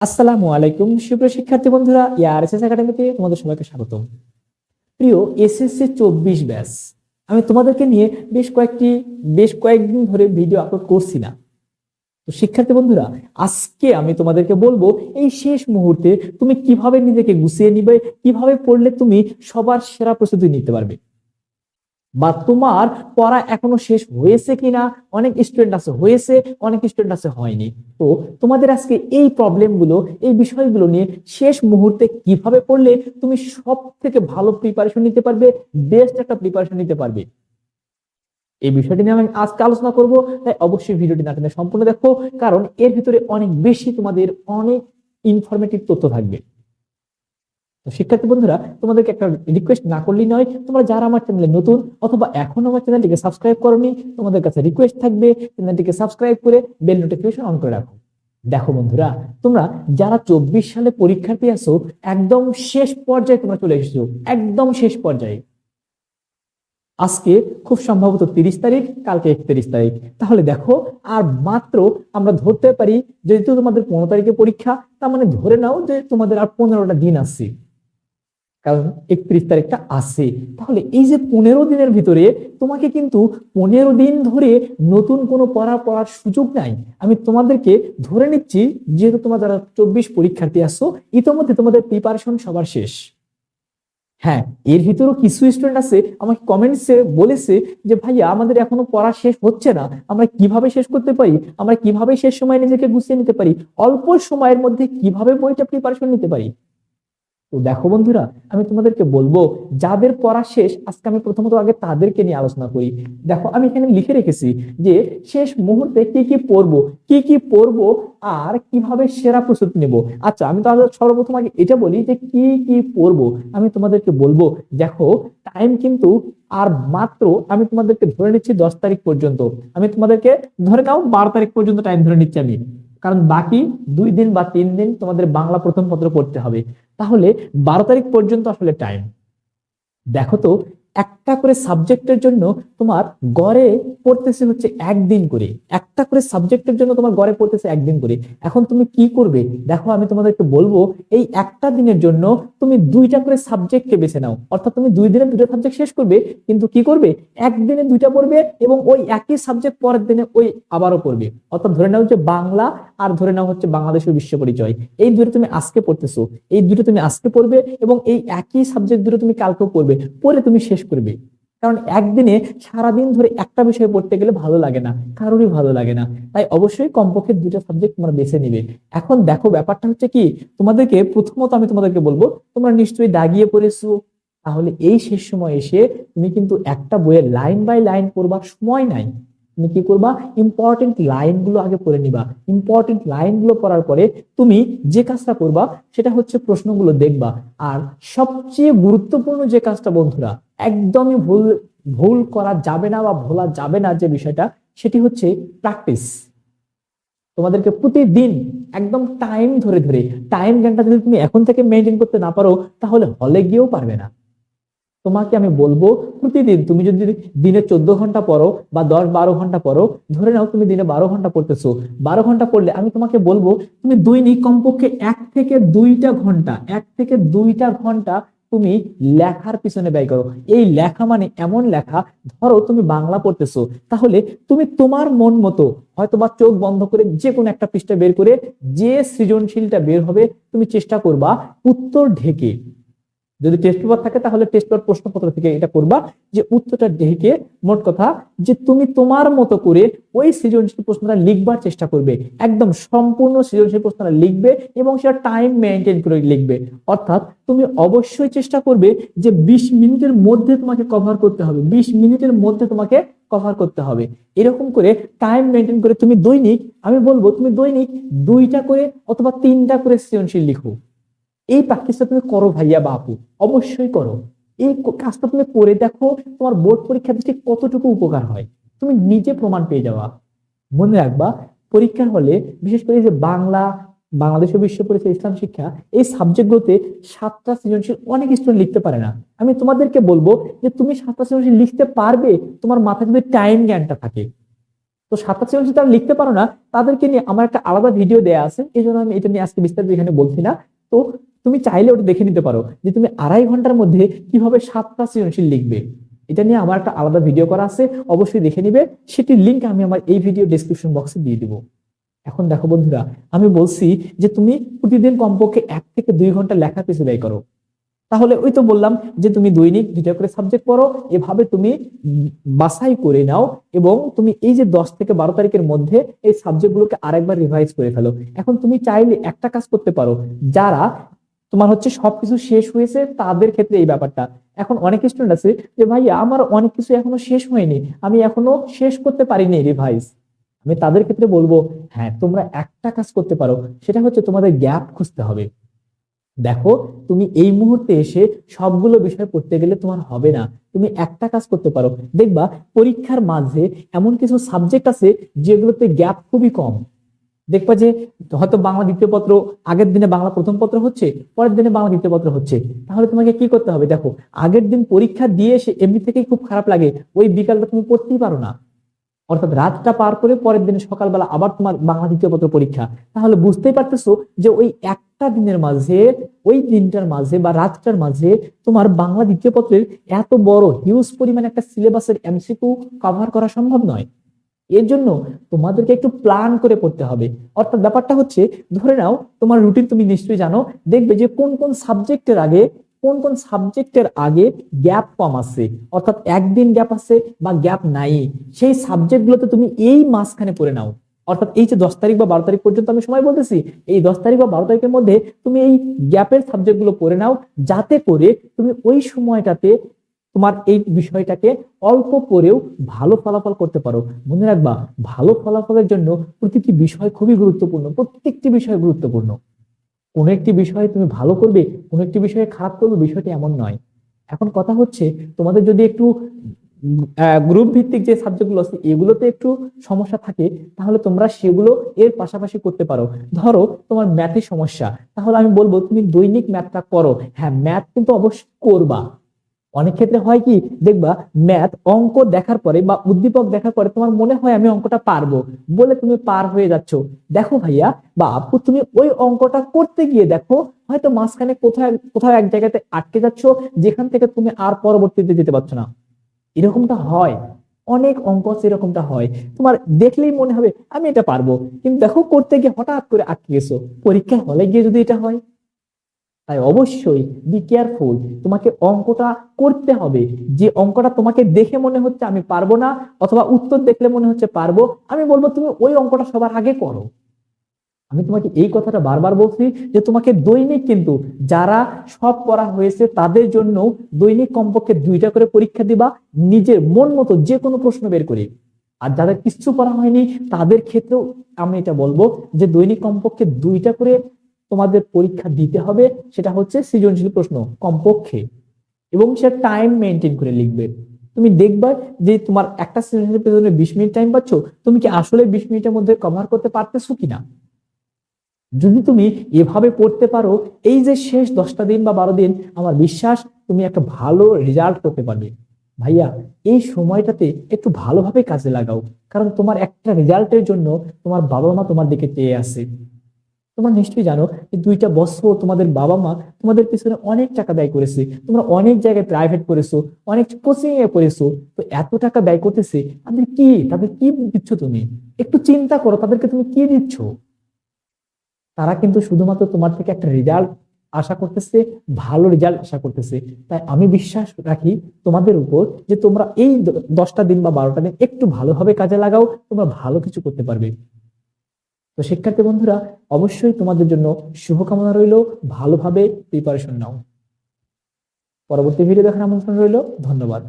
আসসালামু আলাইকুম। সুপ্রিয় শিক্ষার্থী বন্ধুরা ইয়ারএসএস একাডেমিতে তোমাদের সবাইকে স্বাগতম। প্রিয় এসএসসি চব্বিশ ব্যাস আমি তোমাদেরকে নিয়ে বেশ কয়েকটি, বেশ কয়েকদিন ধরে ভিডিও আপলোড করছি না। তো শিক্ষার্থী বন্ধুরা, আজকে আমি তোমাদেরকে বলব, এই শেষ মুহূর্তে তুমি কীভাবে নিজেকে গুছিয়ে নিবে, কীভাবে পড়লে তুমি সবার সেরা প্রস্তুতি নিতে পারবে। বা তোমার পড়া এখনও শেষ হয়েছে কিনা? অনেক স্টুডেন্ট আছে, হয়েছে, অনেক স্টুডেন্ট আছে, হয়নি। তো তোমাদের আজকে এই প্রবলেমগুলো এই বিষয়গুলো নিয়ে শেষ মুহূর্তে কীভাবে পড়লে তুমি সব থেকে ভালো প্রিপারেশন নিতে পারবে বেস্ট একটা প্রিপারেশন নিতে পারবে? এই বিষয়টি নিয়ে আমি আজকে আলোচনা করব, তাই অবশ্যই ভিডিওটি না সম্পূর্ণ দেখো, কারণ এর ভিতরে অনেক বেশি তোমাদের অনেক ইনফরমেটিভ তথ্য থাকবে। তো শিক্ষার্থী বন্ধুরা, তোমাদেরকে একটা রিকোয়েস্ট না করলেই নয়, তোমরা যারা আমার চ্যানেলে নতুন অথবা এখন আমার চ্যানেলটিকে সাবস্ক্রাইব করনি, তোমাদের কাছে রিকোয়েস্ট থাকবে চ্যানেলটিকে সাবস্ক্রাইব করে বেল নোটিফিকেশন অন করে রাখো। দেখো বন্ধুরা, তোমরা যারা চব্বিশ সালে পরীক্ষার্থী আছো, একদম শেষ পর্যায়ে তোমরা চলে এসেছ, একদম শেষ পর্যায়ে। আজকে খুব সম্ভবত তিরিশ তারিখ, কালকে একত্রিশ তারিখ। তাহলে দেখো, আর মাত্র আমরা ধরতে পারি, যেহেতু তোমাদের পনেরো তারিখে পরীক্ষা, তার মানে ধরে নাও যে তোমাদের আর পনেরোটা দিন আছে। কারণ একত্রিশ তারিখটা আছে তাহলে এই যে পনেরো দিনের ভিতরে তোমাকে কিন্তু পনেরো দিন ধরে নতুন কোনো পড়া পড়ার সুযোগ নাই। আমি তোমাদেরকে ধরে নিচ্ছি, যেহেতু তোমার যারা চব্বিশ পরীক্ষার্থী আসছো ইতোমধ্যে তোমাদের প্রিপারেশন সবার শেষ। হ্যাঁ এর ভিতরেও কিছু স্টুডেন্ট আছে, আমাকে কমেন্টসে বলেছে যে, ভাইয়া, আমাদের এখনও পড়া শেষ হচ্ছে না। আমরা কীভাবে শেষ করতে পারি? আমরা কীভাবে শেষ সময় নিজেকে গুছিয়ে নিতে পারি? অল্প সময়ের মধ্যে কীভাবে বইটা প্রিপারেশন নিতে পারি? তো দেখো বন্ধুরা, আমি তোমাদেরকে বলব, যাদের পড়া শেষ, আজকে আমি প্রথমত আগে তাদেরকে নিয়ে আলোচনা করি। দেখো, আমি এখানে লিখে রেখেছি যে, শেষ মুহূর্তে কি কি পড়ব, কি কি পড়ব, আর কীভাবে সেরা প্রস্তুতি নেব। আচ্ছা আমি তাহলে সর্বপ্রথম আগে এটা বলি যে, কি কি পড়ব, আমি তোমাদেরকে বলব। দেখো টাইম কিন্তু আর মাত্র আমি তোমাদেরকে ধরে নিচ্ছি দশ তারিখ পর্যন্ত। আমি তোমাদেরকে ধরে নাও, বারো তারিখ পর্যন্ত টাইম ধরে নিচ্ছি আমি। কারণ বাকি দুই দিন বা তিন দিন তোমাদের বাংলা প্রথম পত্র পড়তে হবে। তাহলে বারো তারিখ পর্যন্ত আসলে টাইম দেখো তো একটা করে সাবজেক্টের জন্য তোমার গড়ে পড়তেছে হচ্ছে একদিন করে। একটা করে সাবজেক্টের জন্য তোমার গড়ে পড়তেছে একদিন করে। এখন তুমি কি করবে? দেখো, আমি তোমাদেরকে বলব, এই একটা দিনের জন্য তুমি দুইটা করে সাবজেক্টকে বেছে নাও। অর্থাৎ তুমি দুই দিনে দুটো সাবজেক্ট শেষ করবে, কিন্তু কি করবে? একদিনে দুইটা পড়বে এবং ওই একই সাবজেক্ট পরের দিনে ওই আবারও পড়বে। অর্থাৎ ধরে নাও যে বাংলা আর ধরে নাও হচ্ছে বাংলাদেশের বিশ্ব পরিচয়। এই দুটো তুমি আজকে পড়তেছো। এই দুটো তুমি আজকে পড়বে এবং এই একই সাবজেক্ট দুটো তুমি কালকেও পড়বে। পরে তুমি শেষ করবে। কারণ একদিনে সারাদিন ধরে একটা বিষয় পড়তে গেলে ভালো লাগে না, কারোরই ভালো লাগে না। তাই অবশ্যই কমপক্ষে দুটো সাবজেক্ট তোমরা বেছে নিবে। এখন দেখো ব্যাপারটা হচ্ছে কি, তোমাদেরকে প্রথমত আমি তোমাদেরকে বলব, তোমরা নিশ্চয়ই দাগিয়ে পড়েছো। তাহলে এই শেষ সময় এসে তুমি কিন্তু একটা বইয়ের লাইন বাই লাইন পড়বার সময় নাই। তুমি কি করবা? ইম্পর্টেন্ট লাইনগুলো আগে পড়ে নিবা। ইম্পর্টেন্ট লাইনগুলো পড়ার পরে তুমি যে কাজটা করবা, সেটা হচ্ছে প্রশ্নগুলো দেখবা। আর সবচেয়ে গুরুত্বপূর্ণ যে কাজটা বন্ধুরা, একদমই ভুল ভুল করা যাবে না বা ভোলা যাবে না যে বিষয়টা, সেটি হচ্ছে প্র্যাকটিস তোমাদেরকে প্রতিদিন একদম টাইম ধরে ধরে টাইম জ্ঞানটা যদি তুমি এখন থেকে মেনটেন করতে না পারো, তাহলে হলে গিয়েও পারবে না। তোমাকে আমি বলব প্রতিদিন তুমি যদি দিনে চোদ্দ ঘণ্টা পড়ো বা দশ বারো ঘণ্টা পড়ো, ধরে নাও তুমি দিনে বারো ঘণ্টা পড়তেছো। বারো ঘণ্টা পড়লে আমি তোমাকে বলব তুমি দৈনিক কমপক্ষে এক থেকে দুইটা ঘণ্টা, এক থেকে দুইটা ঘণ্টা তুমি লেখার পিছনে ব্যয় করো। এই লেখা মানে এমন লেখা, ধরো তুমি বাংলা পড়তেছো, তাহলে তুমি তোমার মন মতো হয়তো বা চোখ বন্ধ করে যে কোনো একটা পৃষ্ঠা বের করে যে সৃজনশীলটা বের হবে তুমি চেষ্টা করবা উত্তর ঢেকে। যদি টেস্ট পেপার থাকে, তাহলে টেস্ট পেপার প্রশ্নপত্র থেকে এটা করবা যে উত্তরটা ঢেকে মোট কথা যে তুমি তোমার মতো করে ওই সৃজনশীল প্রশ্নটা লিখবার চেষ্টা করবে। একদম সম্পূর্ণ সৃজনশীল প্রশ্নটা লিখবে এবং সেটা টাইম মেনটেন করে লিখবে। অর্থাৎ তুমি অবশ্যই চেষ্টা করবে যে বিশ মিনিটের মধ্যে তোমাকে কভার করতে হবে। বিশ মিনিটের মধ্যে তোমাকে কভার করতে হবে। এরকম করে টাইম মেনটেন করে তুমি দৈনিক, আমি বলব তুমি দৈনিক দুইটা করে অথবা তিনটা করে সৃজনশীল লিখো। এই প্র্যাকটিসটা তুমি করো ভাইয়া বাপু, অবশ্যই করো। এই কাজটা তুমি করে দেখো তোমার বোর্ড পরীক্ষাতে ঠিক কতটুকু উপকার হয়। তুমি নিজে প্রমাণ পেয়ে যাওয়া। মনে রাখবা, পরীক্ষার হলে বিশেষ করে যে বাংলা, বাংলাদেশ বিশ্ব পরিচয়, ইসলাম শিক্ষা, এই সাবজেক্টগুলোতে সাতটা সৃজনশীল অনেক স্টুডেন্ট লিখতে পারে না। আমি তোমাদেরকে বলব যে তুমি সাতটা সৃজনশীল লিখতে পারবে, তোমার মাথায় যদি টাইম জ্ঞানটা থাকে। তো সাতটা সৃজনশীল তারা লিখতে পারো না, তাদেরকে নিয়ে আমার একটা আলাদা ভিডিও দেয়া আছে, এই জন্য আমি এটা নিয়ে আজকে বিস্তারিত এখানে বলছি না। তো তুমি চাইলে ওটা দেখে নিতে পারো যে তুমি আড়াই ঘণ্টার মধ্যে কীভাবে সাতটা সৃজনশীল লিখবে। এটা নিয়ে আমার একটা আলাদা ভিডিও করা আছে, অবশ্যই দেখে নিবে। সেটির লিঙ্ক আমি আমার এই ভিডিও ডিসক্রিপশন বক্সে দিয়ে দিব। এখন দেখো বন্ধুরা, আমি বলছি যে তুমি প্রতিদিন কমপক্ষে এক থেকে দুই ঘণ্টা লেখার পিছু ব্যয় করো। তাহলে ওই তো বললাম যে তুমি দৈনিক দুইটা করে সাবজেক্ট পড়ো, এভাবে তুমি বাছাই করে নাও এবং তুমি এই যে দশ থেকে বারো তারিখের মধ্যে এই সাবজেক্টগুলোকে আরেকবার রিভাইজ করে ফেলো। এখন তুমি চাইলে একটা কাজ করতে পারো, যারা তোমার হচ্ছে সবকিছু শেষ হয়েছে, তাদের ক্ষেত্রে এই ব্যাপারটা। এখন অনেক স্টুডেন্ট আছে যে, ভাইয়া, আমার অনেক কিছু এখনও শেষ হয়নি। আমি এখনও শেষ করতে পারিনি রিভাইজ আমি তাদের ক্ষেত্রে বলব হ্যাঁ তোমরা একটা কাজ করতে পারো, সেটা হচ্ছে তোমাদের গ্যাপ খুঁজতে হবে। দেখো, তুমি এই মুহূর্তে এসে সবগুলো বিষয় পড়তে গেলে তোমার হবে না। তুমি একটা কাজ করতে পারো। দেখবা, পরীক্ষার মাঝে এমন কিছু সাবজেক্ট আছে যেগুলোতে গ্যাপ খুবই কম। দেখবা যে হয়তো বাংলা দ্বিতীয় পত্র, আগের দিনে বাংলা প্রথম পত্র হচ্ছে, পরের দিনে বাংলা দ্বিতীয় পত্র হচ্ছে। তাহলে তোমাকে কি করতে হবে? দেখো, আগের দিন পরীক্ষা দিয়ে এসে এমনি থেকেই খুব খারাপ লাগে। ওই বিকালটা তুমি পড়তেই পারো না। অর্থাৎ রাতটা পার করে পরের দিনে সকালবেলা আবার তোমার বাংলা দ্বিতীয় পত্র পরীক্ষা। তাহলে বুঝতেই পারতেছো যে ওই একটা দিনের মাঝে, ওই দিনটার মাঝে বা রাতটার মাঝে তোমার বাংলা দ্বিতীয় পত্রের এত বড় হিউজ পরিমাণ একটা সিলেবাসের এমসিকিউ কভার করা সম্ভব নয়। এর জন্য তোমাদেরকে একটু প্ল্যান করে পড়তে হবে। অর্থাৎ ব্যাপারটা হচ্ছে, ধরে নাও তোমার রুটিন তুমি নিশ্চয়ই জানো, দেখবে যে কোন কোন সাবজেক্টের আগে, কোন কোন সাবজেক্টের আগে গ্যাপ কম আছে। অর্থাৎ একদিন গ্যাপ আছে বা গ্যাপ নাই। সেই সাবজেক্টগুলোতে তুমি এই মাঝখানে পড়ে নাও। অর্থাৎ এই যে দশ তারিখ বা বারো তারিখ পর্যন্ত আমি সময় বলতেছি, এই দশ তারিখ বা বারো তারিখের মধ্যে তুমি এই গ্যাপের সাবজেক্টগুলো পড়ে নাও, যাতে করে তুমি ওই সময়টাতে তোমার এই বিষয়টাকে অল্প পড়েও ভালো ফলাফল করতে পারো। মনে রাখবা, ভালো ফলাফলের জন্য প্রতিটি বিষয় খুবই গুরুত্বপূর্ণ, প্রত্যেকটি বিষয় গুরুত্বপূর্ণ। কোন একটি বিষয়ে তুমি ভালো করবে, কোন একটি বিষয়ে খারাপ করবে, বিষয়টি এমন নয়। এখন কথা হচ্ছে, তোমাদের যদি একটু গ্রুপ ভিত্তিক যে সাবজেক্টগুলো আছে, এগুলোতে একটু সমস্যা থাকে, তাহলে তোমরা সেগুলো এর পাশাপাশি করতে পারো। ধরো, তোমার ম্যাথের সমস্যা। তাহলে আমি বলব, তুমি দৈনিক ম্যাথটা করো। হ্যাঁ ম্যাথ কিন্তু অবশ্যই করবা। অনেক ক্ষেত্রে হয় কি, দেখবা ম্যাথ অঙ্ক দেখার পরে বা উদ্দীপক দেখার পরে তোমার মনে হয় আমি অঙ্কটা পারব বলে তুমি পার হয়ে যাচ্ছ। দেখো ভাইয়া বা আপু তুমি ওই অঙ্কটা করতে গিয়ে দেখো, হয়তো মাঝখানে কোথায় কোথাও এক জায়গাতে আটকে যাচ্ছ, যেখান থেকে তুমি আর পরবর্তীতে যেতে পারছ না। এরকমটা হয়। অনেক অঙ্ক এরকমটা হয়। তোমার দেখলেই মনে হবে, আমি এটা পারব। কিন্তু দেখো করতে গিয়ে হঠাৎ করে আটকে গেছো। পরীক্ষায় হলে গিয়ে যদি এটা হয় তাই অবশ্যই বি কেয়ারফুল তোমাকে অঙ্কটা করতে হবে। যে অঙ্কটা তোমাকে দেখে মনে হচ্ছে আমি পারব না, অথবা উত্তর দেখলে মনে হচ্ছে পারব, আমি বলব তুমি ওই অঙ্কটা সবার আগে করো। আমি তোমাকে এই কথাটা বারবার বলছি যে তোমাকে দৈনিক কিন্তু যারা সব পড়া হয়েছে তাদের জন্য দৈনিক কমপক্ষে দুইটা করে পরীক্ষা দিবা, নিজের মন মতো যে কোনো প্রশ্ন বের করে। আর যাদের কিচ্ছু পড়া হয়নি, তাদের ক্ষেত্রেও আমি এটা বলব যে দৈনিক কমপক্ষে দুইটা করে তোমাদের পরীক্ষা দিতে হবে, সেটা হচ্ছে সৃজনশীল প্রশ্ন, কমপক্ষে। এবং সেটা টাইম মেনটেন করে লিখবে। তুমি দেখবা যে তোমার একটা সৃজনশীল পেছনে বিশ মিনিট টাইম পাচ্ছ, তুমি কি আসলে বিশ মিনিটের মধ্যে কভার করতে পারতেছো কিনা? যদি তুমি এভাবে পড়তে পারো, এই যে শেষ দশটা দিন বা বারো দিন, আমার বিশ্বাস তুমি একটা ভালো রেজাল্ট করতে পারবে। ভাইয়া, এই সময়টাতে একটু ভালোভাবে কাজে লাগাও, কারণ তোমার একটা রেজাল্টের জন্য তোমার বাবা মা তোমার দিকে চেয়ে আসে তোমরা নিশ্চয়ই জানো যে দুইটা বছর তোমাদের বাবা মা তোমাদের পিছনে অনেক টাকা ব্যয় করেছে। তোমরা অনেক জায়গায় প্রাইভেট করেছ অনেক কোচিং এ করেছ তো এত টাকা ব্যয় করতেছে, তাদের কি তাদের কি দিচ্ছ তুমি? একটু চিন্তা করো, তাদেরকে তুমি কি দিচ্ছ? তারা কিন্তু শুধুমাত্র তোমার থেকে একটা রেজাল্ট আশা করতেছে, ভালো রেজাল্ট আশা করতেছে। তাই আমি বিশ্বাস রাখি তোমাদের উপর যে তোমরা এই দশটা দিন বা বারোটা দিন একটু ভালোভাবে কাজে লাগাও, তোমরা ভালো কিছু করতে পারবে। তো শিক্ষার্থী বন্ধুরা, অবশ্যই তোমাদের জন্য শুভকামনা রইল। ভালোভাবে প্রিপারেশন নাও। পরবর্তী ভিডিও দেখার আমন্ত্রণ রইল। ধন্যবাদ।